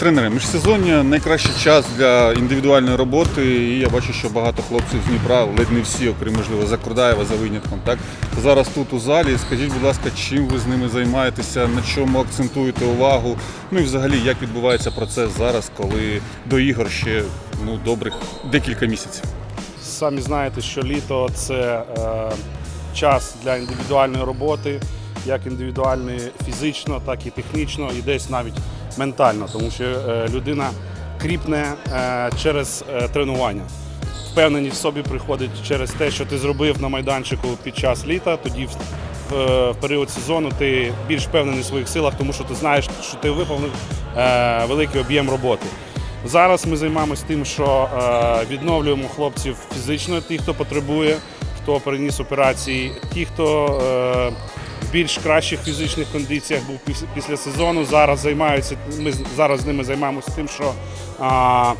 Тренери, міжсезоння найкращий час для індивідуальної роботи, і я бачу, що багато хлопців з Дніпра, ледь не всі, окрім можливо, Закрудаєва за винятком. Так зараз тут у залі. Скажіть, будь ласка, чим ви з ними займаєтеся, на чому акцентуєте увагу? Ну і взагалі, як відбувається процес зараз, коли до ігор ще ну добрих декілька місяців? Самі знаєте, що літо це е, час для індивідуальної роботи, як індивідуальної фізично, так і технічно, і десь навіть ментально, тому що е, людина кріпне е, через е, тренування. Впевненість в собі приходить через те, що ти зробив на майданчику під час літа, тоді в, період сезону ти більш впевнений в своїх силах, тому що ти знаєш, що ти виповнив великий об'єм роботи. Зараз ми займаємося тим, що відновлюємо хлопців фізично, ті, хто потребує, хто переніс операції, ті, хто більш кращих фізичних кондиціях був після сезону. Зараз займаються. Ми зараз з ними займаємося тим, що а,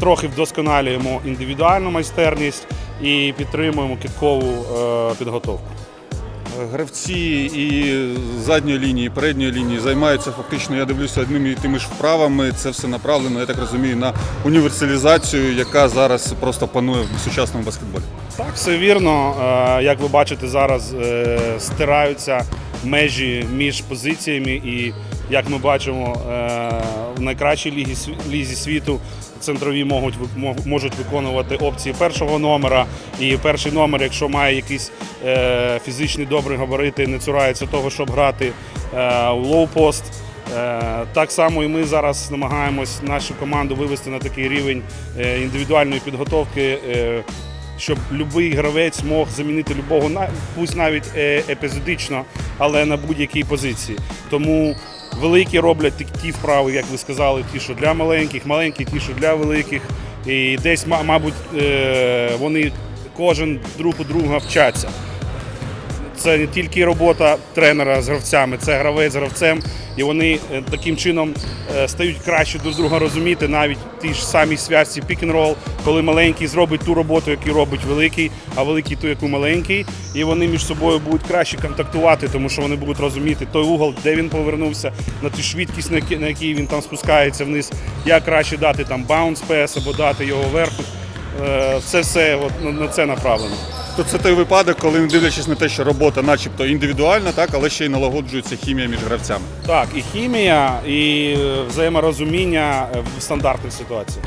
трохи вдосконалюємо індивідуальну майстерність і підтримуємо киткову е, підготовку. Гравці і задньої лінії, і передньої лінії займаються фактично, я дивлюся, одними і тими ж вправами. Це все направлено, я так розумію, на універсалізацію, яка зараз просто панує в сучасному баскетболі. Так, все вірно. Е, Як ви бачите, зараз е, стираються межі між позиціями, і як ми бачимо, е, в найкращій лізі, світу центрові можуть, можуть виконувати опції першого номера. І перший номер, якщо має якісь е, фізичні добрі габарити, не цурається того, щоб грати е, у лоу-пост. Так само і ми зараз намагаємось нашу команду вивести на такий рівень індивідуальної підготовки, щоб будь-який гравець мог замінити любого, пусть навіть е, епізодично, але на будь-якій позиції. Тому великі роблять ті- вправи, як ви сказали, ті, що для маленьких, маленькі, ті, що для великих. І десь, ма- мабуть, е, вони кожен друг у друга вчаться. Це не тільки робота тренера з гравцями, це гравець з гравцем, і вони е, таким чином е, стають краще друг друга розуміти, навіть ті ж самі зв'язці пік-н-рол, коли маленький зробить ту роботу, яку робить великий, а великий ту, яку маленький, і вони між собою будуть краще контактувати, тому що вони будуть розуміти той угол, де він повернувся, на ту швидкість, на якій- він там спускається вниз, як краще дати там баунс пес або дати його вверху. Е, Це все от, на це направлено. То це той випадок, коли не дивлячись на те, що робота, начебто індивідуальна, так, але ще й налагоджується хімія між гравцями. Так, і хімія, і е, взаєморозуміння е, в стандартних ситуаціях.